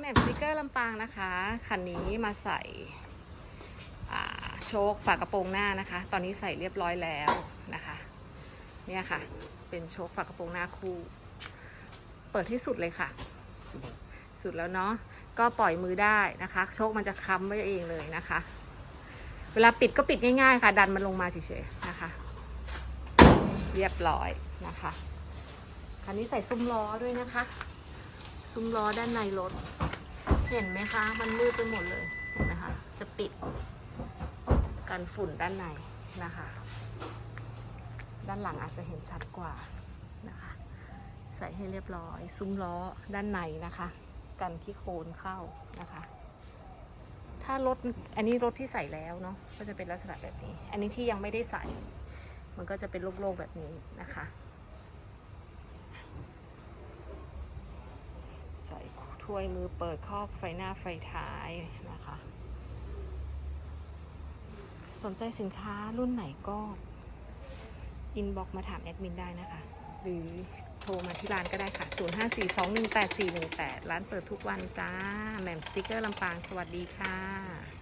แหม่มสติกเกอร์ลำปางนะคะคันนี้มาใส่โชคฝากระโปรงหน้านะคะ ตอนนี้ใส่เรียบร้อยแล้วนะคะเนี่ยค่ะ เป็นโชคฝากระโปรงหน้าคู่ เปิดที่สุดเลยค่ะ สุดแล้วเนาะก็ปล่อยมือได้นะคะ โชคมันจะค้ำไว้เองเลยนะคะ เวลาปิดก็ปิดง่ายๆค่ะ ดันมันลงมาเฉยๆนะคะ เรียบร้อยนะคะคันนี้ใส่ซุ้มล้อด้วยนะคะ ซุ้มล้อด้านในรถ เห็นไหมคะ มันมืดไปหมดเลยเห็นไหมคะ จะปิดกันฝุ่นด้านในนะคะ ด้านหลังอาจจะเห็นชัดกว่านะคะ ใส่ให้เรียบร้อย ซุ้มล้อด้านในนะคะ กันขี้โคลนเข้านะคะ ถ้ารถอันนี้รถที่ใส่แล้วเนาะก็จะเป็นลักษณะแบบนี้ อันนี้ที่ยังไม่ได้ใส่ มันก็จะเป็นโล่งๆแบบนี้นะคะ ส่ถ้วยมือเปิดครอบไฟหน้าไฟท้ายนะคะ สนใจสินค้ารุ่นไหนก็อินบ็อกมาถามแอดมินได้นะคะ หรือโทรมาที่ร้านก็ได้ค่ะ 0542184418 ร้านเปิดทุกวันจ้า แหม่มสติกเกอร์ลำปาง สวัสดีค่ะ